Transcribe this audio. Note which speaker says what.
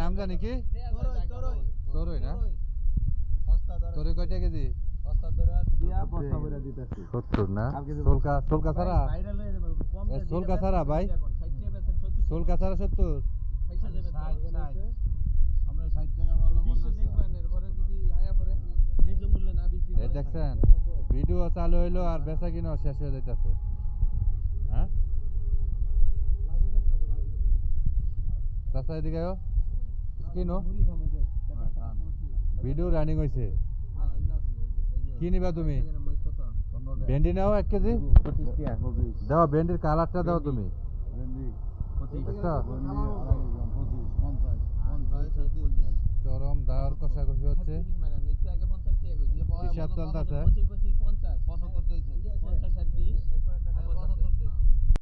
Speaker 1: নাম জানি কি? তোরই না? তোরই। কয়টা কেজি? সত্তর। না? সোলকা সোলকা ছাড়া? সোলকা ছাড়া ভাই। সোলকা ছাড়া সত্তর? দেখছেন? ভিডিও চালু হইল আর বেচা কিনা শেষ হয়ে যাইতেছে। হ্যাঁ? এদিকে। কিনো ভিডিও রানিং হয়েছে কি নিবা তুমি? ভেন্ডি নাও এক কেজি? দাও ভেন্ডির কালারটা দাও তুমি? চরম দাওয়ার কষাকষি হচ্ছে। হিসাব চলতেছে